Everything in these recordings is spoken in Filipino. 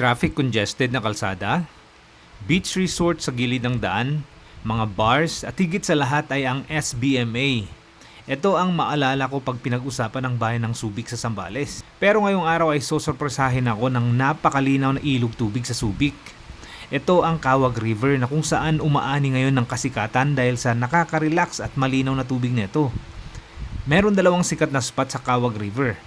Traffic congested na kalsada, beach resort sa gilid ng daan, mga bars at higit sa lahat ay ang SBMA. Ito ang maalala ko pag pinag-usapan ng bayan ng Subic sa Sambales. Pero ngayong araw ay sosorpresahin ako ng napakalinaw na ilog tubig sa Subic. Ito ang Kawag River na kung saan umaani ngayon ng kasikatan dahil sa nakaka-relax at malinaw na tubig nito. Meron dalawang sikat na spot sa Kawag River.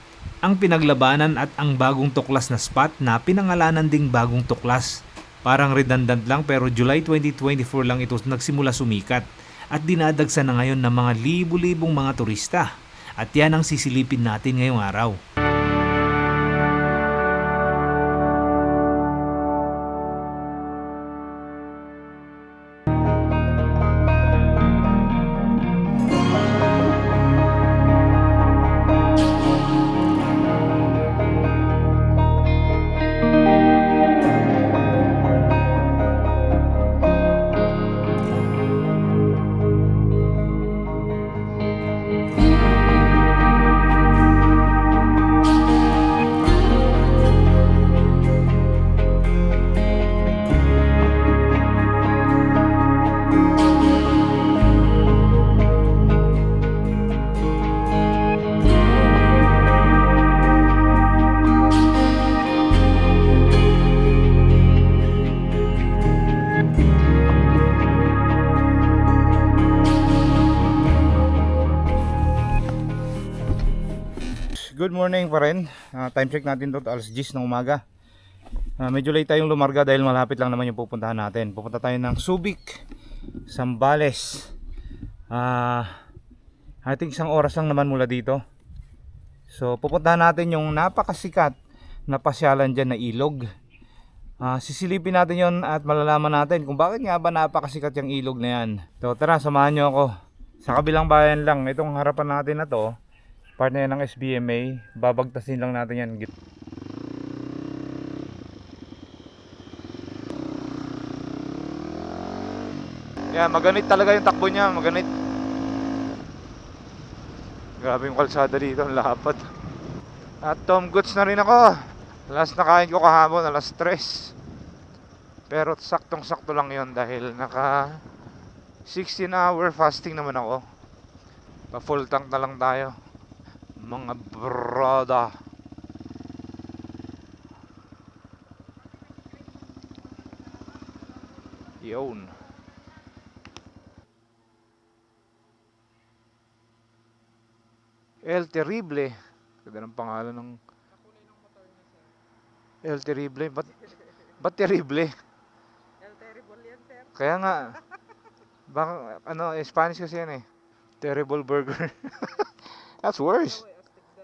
Ang pinaglabanan at ang bagong tuklas na spot na pinangalanan ding bagong tuklas. Parang redundant lang pero July 2024 lang ito nagsimula sumikat at dinadagsa na ngayon ng mga libu-libong mga turista. At yan ang sisilipin natin ngayong araw. Pa rin. Ah, time check natin to alas 10 ng umaga. Ah, medyo late tayong lumarga dahil malapit lang naman yung pupuntahan natin. Pupunta tayo ng Subic, Sambales. Ah, I think isang oras lang naman mula dito. So pupuntahan natin yung napakasikat na pasyalan dyan na ilog. Ah, sisilipin natin yon at malalaman natin kung bakit nga ba napakasikat yung ilog na yan. So tara, samahan nyo ako. Sa kabilang bayan lang, itong harapan natin na to, part na yan ng SBMA babagtasin lang natin yan. Yan maganit talaga yung takbo niya maganit. Grabe yung kalsada dito ang lapad. At Tom Goods na rin ako. Last na kain ko kahapon alas 3 pero saktong sakto lang yon dahil naka 16 hour fasting naman ako. Pa full tank na lang tayo mga broda yun. El Terrible. Ganda ng pangalan ng El Terrible. Ba't, ba't Terrible? Kaya nga baka ano eh, Spanish kasi yan eh. Terrible Burger. That's worse.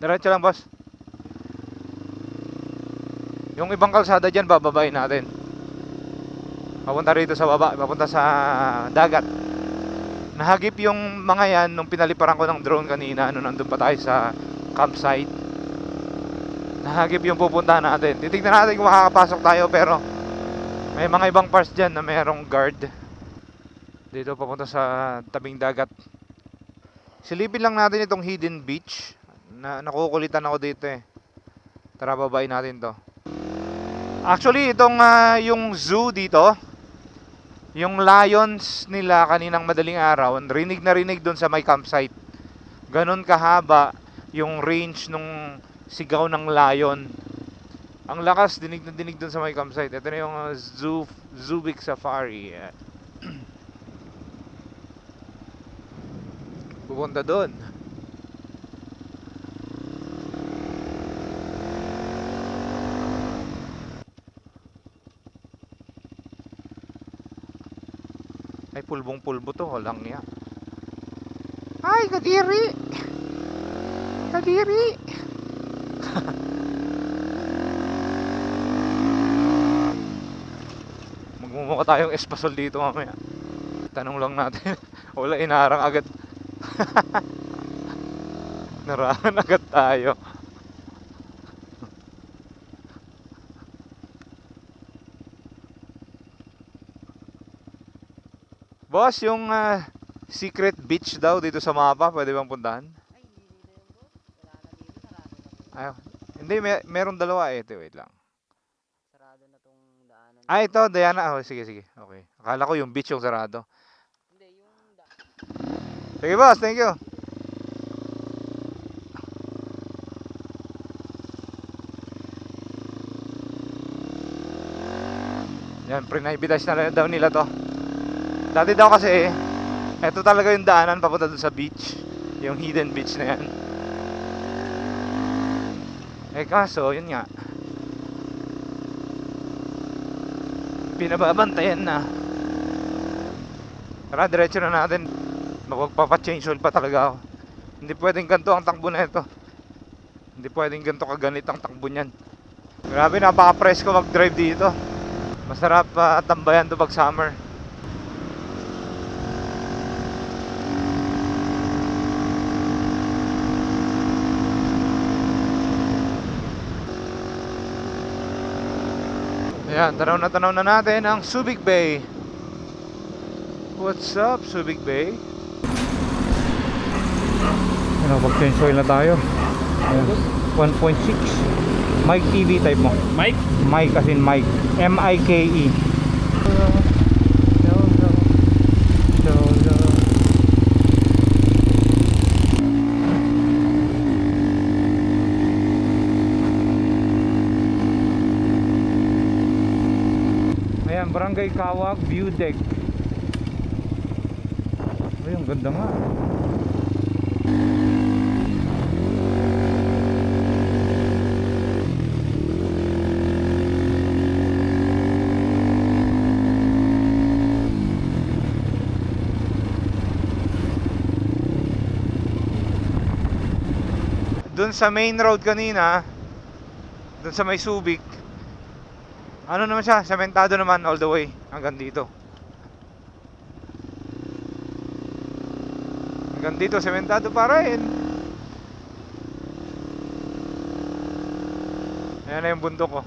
Diretso lang, boss. Yung ibang kalsada dyan, bababain natin. Papunta rito sa baba, papunta sa dagat. Nahagip yung mga yan nung pinaliparan ko ng drone kanina, nung nandun pa tayo sa campsite. Nahagip yung pupuntahan natin. Titignan natin kung makakapasok tayo, pero may mga ibang parts dyan na mayroong guard. Dito papunta sa tabing dagat. Silipin lang natin itong hidden beach na nakukulitan ako dito eh. Tara babayin natin to. Actually, itong ah, yung zoo dito, yung lions nila kaninang madaling araw, rinig na rinig doon sa may campsite. Ganon kahaba yung range nung sigaw ng lion. Ang lakas, dinig na dinig doon sa may campsite. Ito na yung ah, zoo, Zubik Safari. Pupunta doon. pulbong pulbo to walang niya. Ay kadiri! Kadiri! Magmumukha tayong espasol dito mamaya. Tanong lang natin. Wala inarang agad. Narahan agad tayo. Boss, yung ah, secret beach daw dito sa mapa, pwede bang puntahan? Ay, hindi dito yun bro. Wala na dito, sarado na to. Ay, hindi, may, meron dalawa eh. Ito, wait lang. Sarado na tong daanan. Ah, ito, Diana. Oh, sige, sige. Okay. Akala ko yung beach yung sarado. Hindi, yung da- Sige, boss. Thank you. Yan, pre-nibitize na daw nila to. Dati daw kasi, eto talaga yung daanan papunta dun sa beach. Yung hidden beach na yan. Eh kaso, yun nga. Pinababantayan na. Tara, diretso na natin. Magpapa-change oil pa talaga ako. Hindi pwedeng ganito ang takbo na ito. Hindi pwedeng ganito kaganit ang takbo niyan. Grabe, napaka-presko mag-drive dito. Masarap pa tambayan to pag summer. Ayan, tanaw na tanaw na natin ang Subic Bay. What's up, Subic Bay? Ano, pag-change oil na tayo. Ayan, 1.6. Mic TV type mo. Mike? Mike as in Mike. M-I-K-E. Ayan, Barangay Kawag View Deck. Ay, ang ganda nga. Doon sa main road kanina, doon sa may Subic, ano naman siya, sementado naman all the way hanggang dito. Hanggang dito, sementado pa rin. Ayan na yung bundok ko.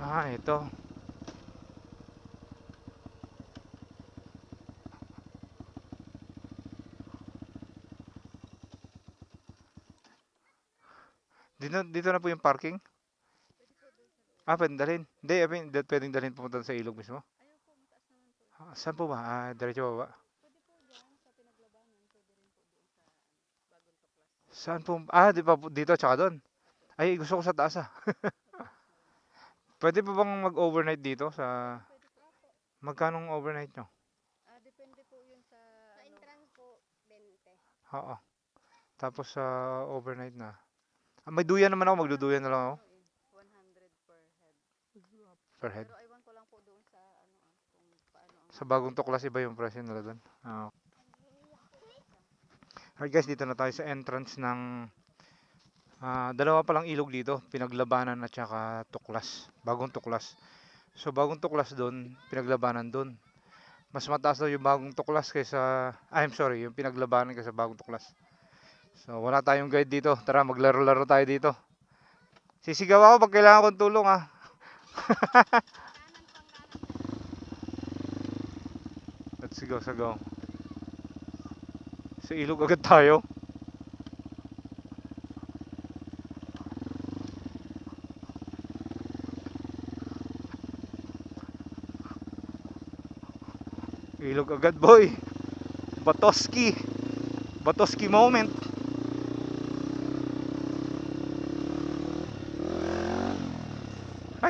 Ah, ito. Dito, dito na po yung parking? Ah, pwedeng dalhin. Hindi, I mean, pwedeng dalhin pumunta sa ilog mismo? Ah, saan po ba? Ah, diretso baba. Saan po? Ah, di ba po- dito tsaka doon? Ay, gusto ko sa taas ah. Pwede pa bang mag-overnight dito sa... Magkano ang overnight nyo? Ah, depende po yun sa... Sa ano, entrance po, 20. Oo. Tapos sa overnight na. Ah, may duyan naman ako, magduduyan na lang ako. ano eh, 100 per head. Per head. Pero iwan ko lang po doon sa ano ah, kung paano ang... Sa bagong tuklas iba yung presyo nila doon. Ah. Alright guys, dito na tayo sa entrance ng ah, dalawa palang ilog dito, pinaglabanan at saka tuklas, bagong tuklas. So bagong tuklas doon, pinaglabanan doon. Mas mataas daw yung bagong tuklas kaysa ah, I'm sorry, yung pinaglabanan kaysa bagong tuklas. So wala tayong guide dito. Tara, maglaro-laro tayo dito. Sisigaw ako pag kailangan kong tulong go, sa go. Sa ilog agad tayo. Ilog agad, boy. Batoski. Batoski moment.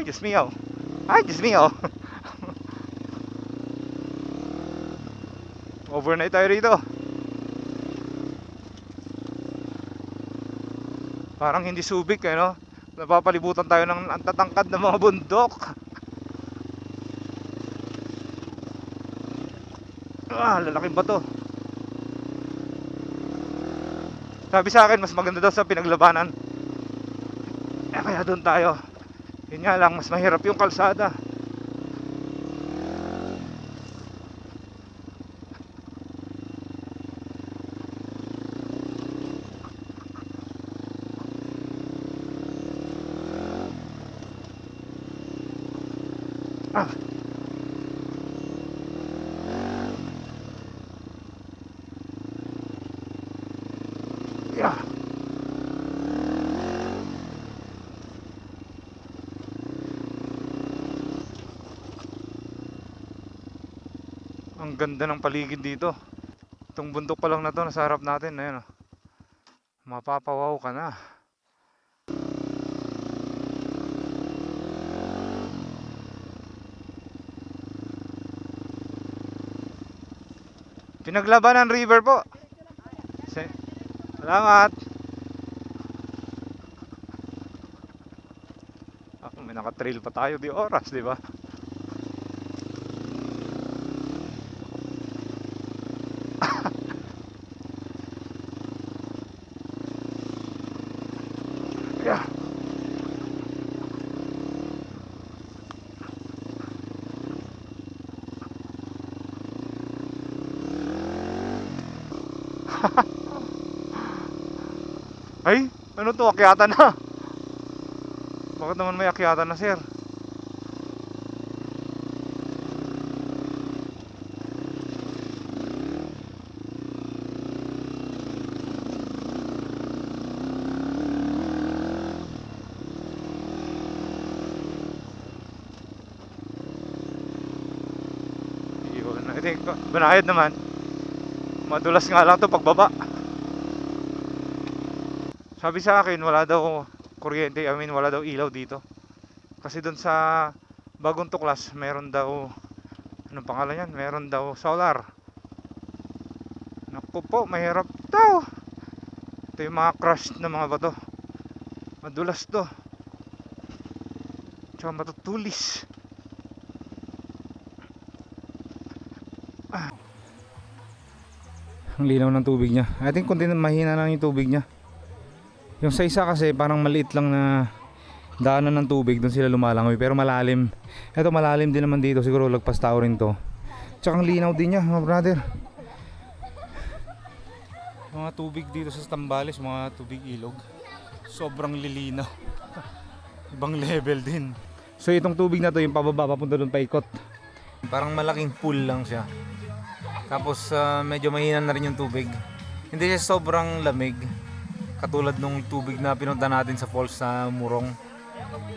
Diyos mio. Ay, Diyos mio. Overnight tayo rito. Parang hindi subik eh, no? Napapalibutan tayo ng ang tatangkad ng mga bundok. Ah, lalaking bato. Sabi sa akin, mas maganda daw sa pinaglabanan. kaya doon tayo. Yun nga lang, mas mahirap yung kalsada. Ah. Yeah. Ang ganda ng paligid dito. Itong bundok pa lang na to, nasa harap natin. Ayan, oh. Mapapawaw ka na. Pinaglabanan river po. Salamat. Ah, may naka-trail pa tayo di oras, di ba? Yeah. Ay, ano to? Akyatan na. Bakit naman may akyatan na, sir? Banayad naman. Madulas nga lang to pagbaba. Sabi sa akin, wala daw kuryente, I mean, wala daw ilaw dito. Kasi doon sa bagong tuklas, meron daw, anong pangalan yan? Meron daw solar. Naku po, mahirap daw. Ito yung mga crushed na mga bato. Madulas to. Tsaka matutulis. Ang linaw ng tubig niya. I think kunti na mahina lang yung tubig niya. Yung sa isa kasi parang maliit lang na daanan ng tubig doon sila lumalangoy pero malalim. Ito malalim din naman dito siguro lagpas tao rin to. Tsaka ang linaw din niya mga brother. Mga tubig dito sa Stambales, mga tubig ilog. Sobrang lilinaw. Ibang level din. So itong tubig na to yung pababa papunta doon paikot. Parang malaking pool lang siya. Tapos ah, medyo mahina na rin yung tubig. Hindi siya sobrang lamig. Katulad nung tubig na pinunta natin sa falls sa Murong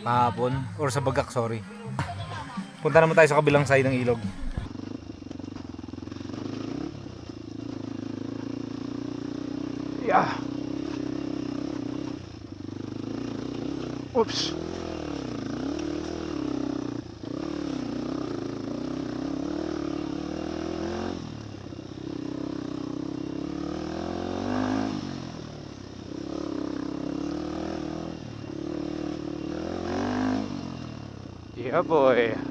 kahapon. Or sa Bagak, sorry. Punta naman tayo sa kabilang side ng ilog. Yeah. Oops. Yeah,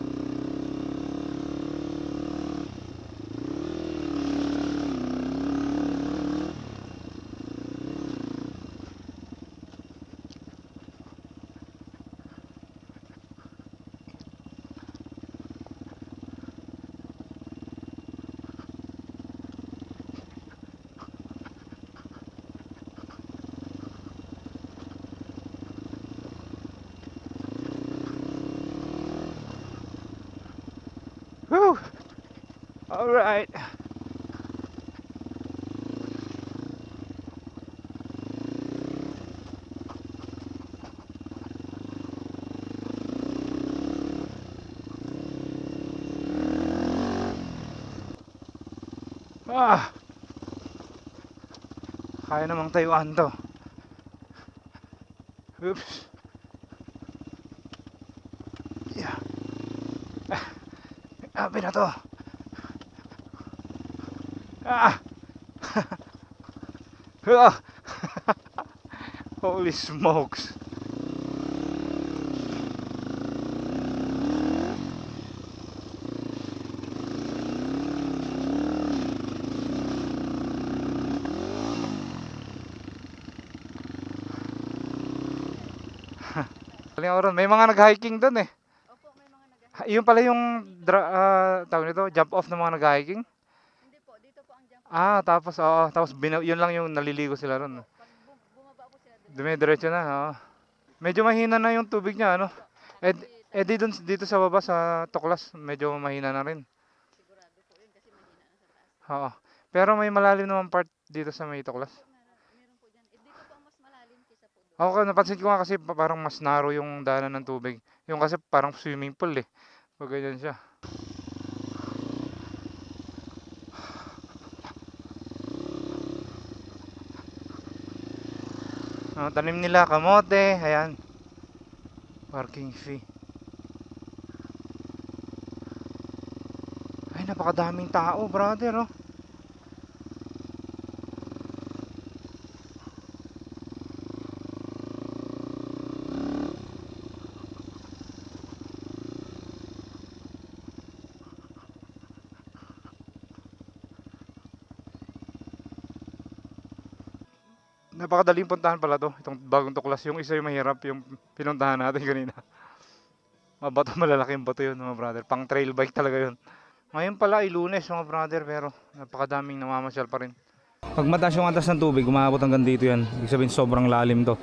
Whew. All right. Ah. Kaya namang tayuan to. Oops. Grabe na to. Ah! Ah! Holy smokes. Galing ako ron. May mga nag-hiking doon eh. Opo, may mga nag Ha- Yun pala yung dra- ah, tawag nito, jump off ng mga nag-hiking. Hindi po, dito po ang jump. Ah, tapos oo, tapos bina- yun lang yung naliligo sila ron. Pag bu- bumaba po sila dito. Dumidiretso na, oo. Medyo mahina na yung tubig niya, ano? Eh, eh di dun, dito sa baba, sa Tuklas, medyo mahina na rin. Sigurado po yun kasi mahina na sa taas. Oo. Pero may malalim naman part dito sa may Tuklas. Meron po dyan. Eh, dito po ang mas malalim kisa po doon. Ako, napansin ko nga kasi pa- parang mas narrow yung daanan ng tubig. Yung kasi parang swimming pool eh. Pag ganyan siya. Ah, tanim nila kamote, ayan. Parking fee. Ay, napakadaming tao, brother, oh. Napakadaling puntahan pala to. Itong bagong tuklas. Yung isa yung mahirap, yung pinuntahan natin kanina. Mabato, malalaking bato yun mga brother. Pang trail bike talaga yun. Ngayon pala ay lunes mga brother, pero napakadaming namamasyal pa rin. Pag mataas yung atas ng tubig, umabot hanggang dito yan. Ibig sabihin sobrang lalim to.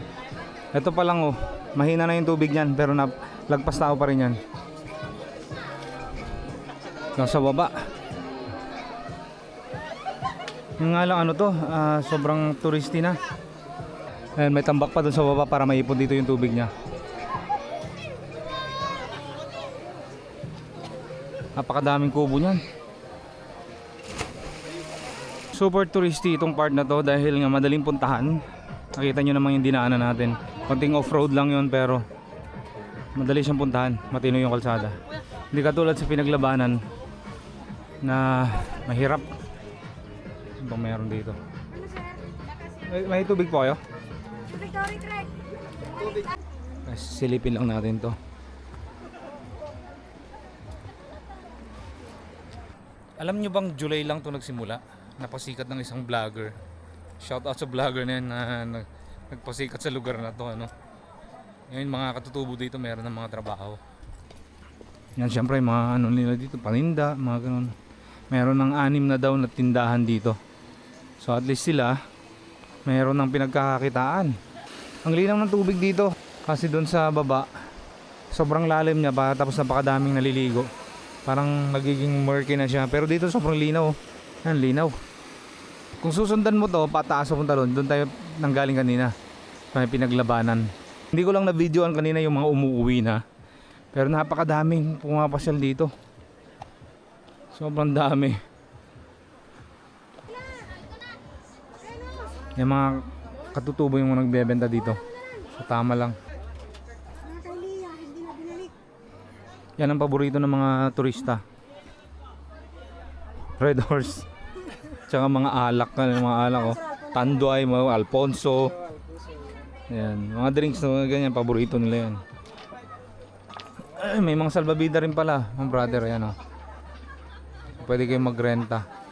Ito pa lang oh, mahina na yung tubig niyan, pero na, lagpas tao pa rin yan. Nasa baba. Yung nga lang ano to, ah, sobrang turisti na. Ayan, may tambak pa doon sa baba para maipon dito yung tubig niya. Napakadaming kubo niyan. Super touristy itong part na to dahil nga madaling puntahan. Nakita nyo naman yung dinaanan natin. Konting off-road lang yon pero madali siyang puntahan. Matino yung kalsada. Hindi katulad sa pinaglabanan na mahirap. Ano bang meron dito? May, may tubig po kayo? Ay, Silipin lang natin to. Alam nyo bang July lang to nagsimula? Napasikat ng isang vlogger. Shout out sa vlogger na yan na nag, nagpasikat sa lugar na to. Ano? Ngayon mga katutubo dito meron ng mga trabaho. Yan syempre mga ano nila dito, paninda, mga ganun. Meron ng anim na daw na tindahan dito. So at least sila meron ng pinagkakakitaan. Ang linaw ng tubig dito kasi doon sa baba sobrang lalim niya pa tapos napakadaming naliligo. Parang nagiging murky na siya pero dito sobrang linaw. Yan linaw. Kung susundan mo to pataas mo talon doon tayo nanggaling kanina. May pinaglabanan. Hindi ko lang na videoan kanina yung mga umuwi na. Pero napakadaming pumapasyal dito. Sobrang dami. Yung mga katutubo yung nagbebenta dito. So tama lang. Yan ang paborito ng mga turista. Red Horse. Tsaka mga alak na mga alak oh. Tanduay, mga Alfonso. Yan, mga drinks na ganyan, paborito nila yan. Ay, may mga salbabida rin pala, mga brother, yan oh. Pwede kayong magrenta.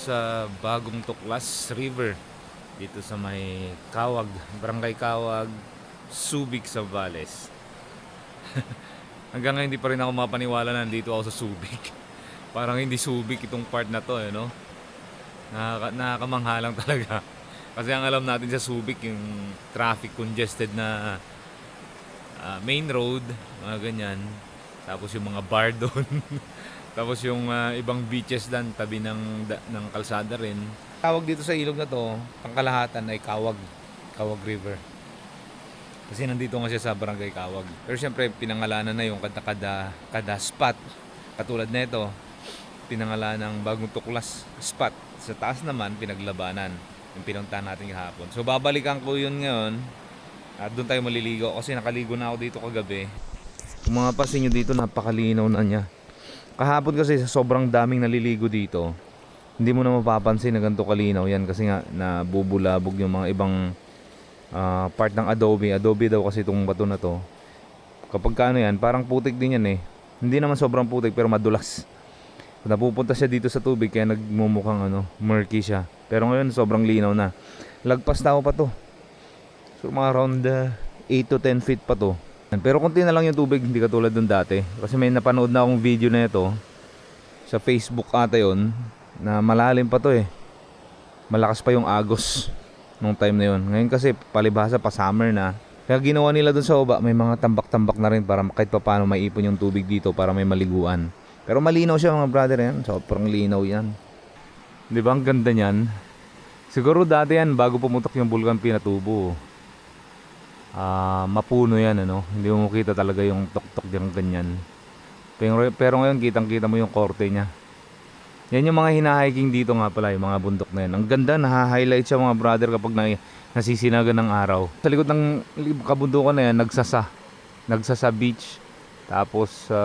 Sa Bagong Tuklas River. Dito sa may Kawag, Barangay Kawag, Subic sa Vales. Hanggang ngayon hindi pa rin ako mapaniwala na nandito ako sa Subic. Parang hindi Subic itong part na to, eh, no? Nakaka nakakamangha lang talaga. Kasi ang alam natin sa Subic yung traffic congested na ah, main road, mga ganyan. Tapos yung mga bar doon. Tapos yung ah, ibang beaches dan tabi ng da- ng kalsada rin. Tawag dito sa ilog na to, pangkalahatan ay Kawag, Kawag River. Kasi nandito nga siya sa Barangay Kawag. Pero siyempre pinangalanan na yung kada kada kada spot. Katulad nito, pinangalan ng Bagong Tuklas spot. Sa taas naman pinaglabanan yung pinuntahan natin kahapon. So babalikan ko yun ngayon. At doon tayo maliligo kasi nakaligo na ako dito kagabi. Kung mga pasin nyo dito, napakalinaw na niya. Kahapon kasi sa sobrang daming naliligo dito, hindi mo na mapapansin na ganito kalinaw yan kasi nga nabubulabog yung mga ibang ah, part ng adobe. Adobe daw kasi itong bato na to. Kapag ka ano yan, parang putik din yan eh. Hindi naman sobrang putik pero madulas. Napupunta siya dito sa tubig kaya nagmumukhang ano, murky siya. Pero ngayon sobrang linaw na. Lagpas tao pa to. So mga around uh, 8 to 10 feet pa to. Pero konti na lang yung tubig, hindi katulad dun dati. Kasi may napanood na akong video na ito sa Facebook ata yon na malalim pa to eh. Malakas pa yung agos nung time na yon. Ngayon kasi palibhasa pa summer na. Kaya ginawa nila dun sa baba, may mga tambak-tambak na rin para kahit pa paano maipon yung tubig dito para may maliguan. Pero malinaw siya mga brother yan. Sobrang linaw yan. Di ba ang ganda niyan? Siguro dati yan bago pumutok yung Bulkan Pinatubo ah mapuno yan ano? Hindi mo makita talaga yung tuktok yung ganyan. Pero, pero ngayon kitang kita mo yung korte niya. Yan yung mga hinahiking dito nga pala yung mga bundok na yan. Ang ganda naha-highlight siya mga brother kapag na, nasisinagan ng araw. Sa likod ng kabundukan na yan nagsasa. Nagsasa beach. Tapos sa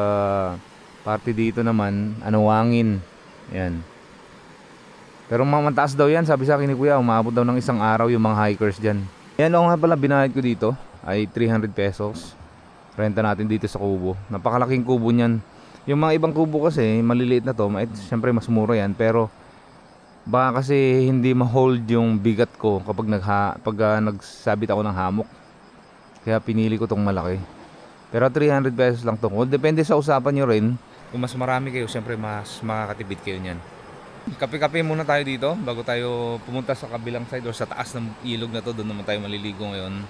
parte dito naman ano wangin yan. Pero mga mataas daw yan sabi sa akin ni kuya umabot daw ng isang araw yung mga hikers dyan yan o nga pala binayad ko dito ay 300 pesos. Renta natin dito sa kubo. Napakalaking kubo niyan. Yung mga ibang kubo kasi maliliit na to, mait, syempre mas mura yan pero baka kasi hindi ma-hold yung bigat ko kapag nagha, pag ah, nagsabit ako ng hammock. Kaya pinili ko tong malaki. Pero 300 pesos lang to. Well, depende sa usapan nyo rin. Kung mas marami kayo, syempre mas makakatipid kayo niyan. Kape-kape muna tayo dito bago tayo pumunta sa kabilang side or sa taas ng ilog na to. Doon naman tayo maliligo ngayon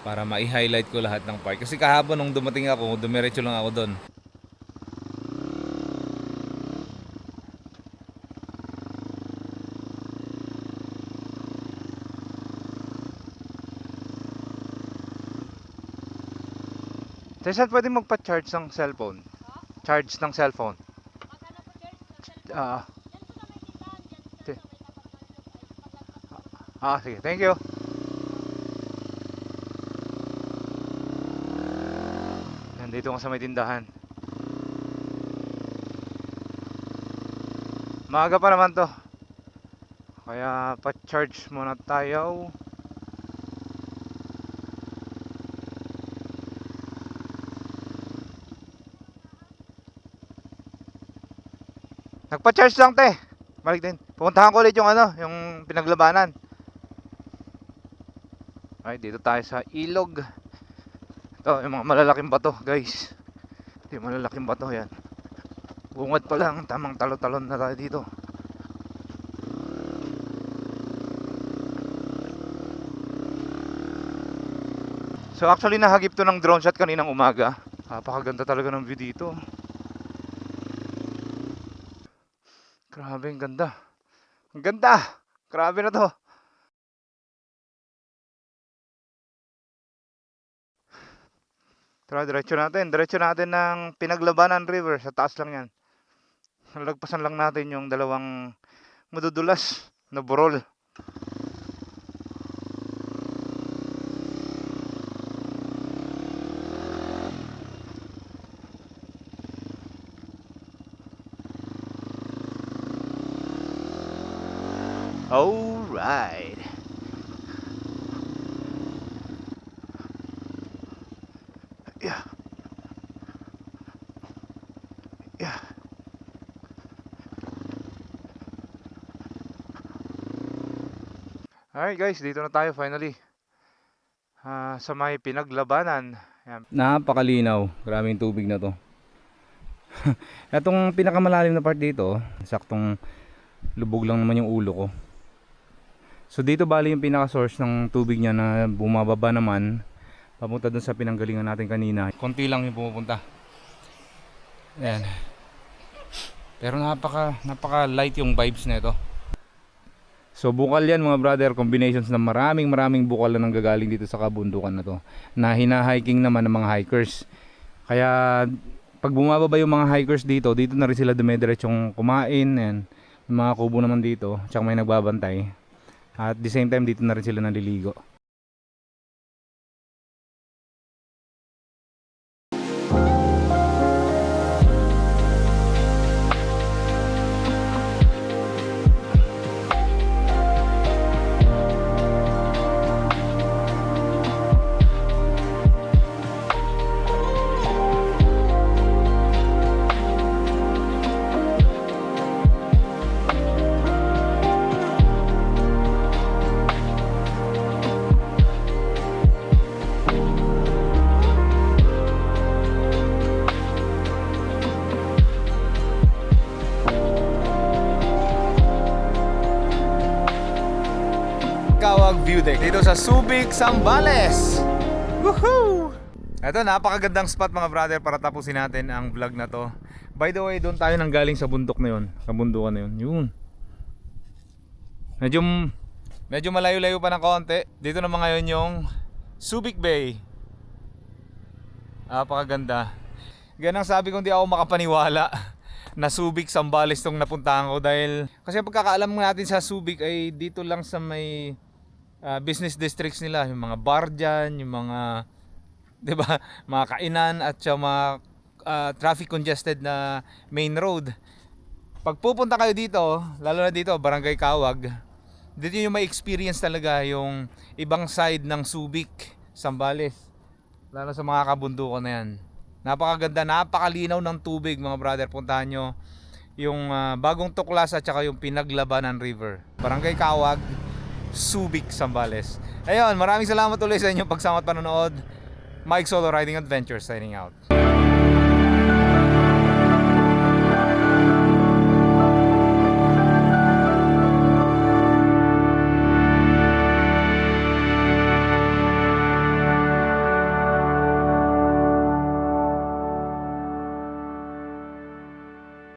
para ma-highlight ko lahat ng park. Kasi kahapon nung dumating ako, dumiretso lang ako doon. Saan pwede magpa-charge ng cellphone? Charge ng cellphone. Ah. Ti- Ah, sige. Thank you. Nandito nga sa may tindahan. Maaga pa naman to. Kaya pa-charge muna tayo. Nagpa-charge lang te. Balik din. Pupuntahan ko ulit yung ano, yung pinaglabanan. Ay, dito tayo sa ilog. Ito, yung mga malalaking bato, guys. Yung malalaking bato, yan. Bungad pa lang, tamang talo-talon na tayo dito. So actually nahagip to ng drone shot kaninang umaga. Napakaganda talaga ng view dito. Grabe, ang ganda. Ang ganda! Grabe na to. Tara, diretso natin. Diretso natin ng Pinaglabanan River. Sa taas lang yan. Lagpasan lang natin yung dalawang madudulas na burol. Alright. Yeah. Yeah. Alright guys, dito na tayo finally. Ah, sa may pinaglabanan. Ayan. Napakalinaw. Yung tubig na to. Itong pinakamalalim na part dito, saktong lubog lang naman yung ulo ko. So dito bali yung pinaka-source ng tubig niya na bumababa naman papunta dun sa pinanggalingan natin kanina. Konti lang yung pumupunta. Ayan. Pero napaka napaka light yung vibes na ito. So bukal yan mga brother, combinations ng maraming maraming bukal na nanggagaling dito sa kabundukan na to. Na hina-hiking naman ng mga hikers. Kaya pag bumababa yung mga hikers dito, dito na rin sila dumediretsyong kumain. May mga kubo naman dito, tsaka may nagbabantay. At the same time dito na rin sila naliligo. Sa Subic, Sambales. Woohoo! Ito, napakagandang spot mga brother para tapusin natin ang vlog na to. By the way, doon tayo nang galing sa bundok na yun. Sa bundukan na yun. Yun. Medyo, medyo malayo-layo pa ng konti. Dito naman ngayon yung Subic Bay. Napakaganda. Ganang sabi kong di ako makapaniwala na Subic Sambales tong napuntahan ko dahil kasi pagkakaalam natin sa Subic ay dito lang sa may ah, business districts nila, yung mga bar dyan, yung mga 'di ba, mga kainan at yung mga ah, traffic congested na main road. Pag pupunta kayo dito, lalo na dito, Barangay Kawag, dito yung may experience talaga yung ibang side ng Subic, Sambales. Lalo sa mga kabundukan na yan. Napakaganda, napakalinaw ng tubig mga brother. Puntahan nyo yung ah, bagong tuklas at saka yung pinaglabanan river. Barangay Kawag, Subic, Sambales. Ayun, maraming salamat ulit sa inyong pagsama at panonood. Mike Solo Riding Adventures signing out.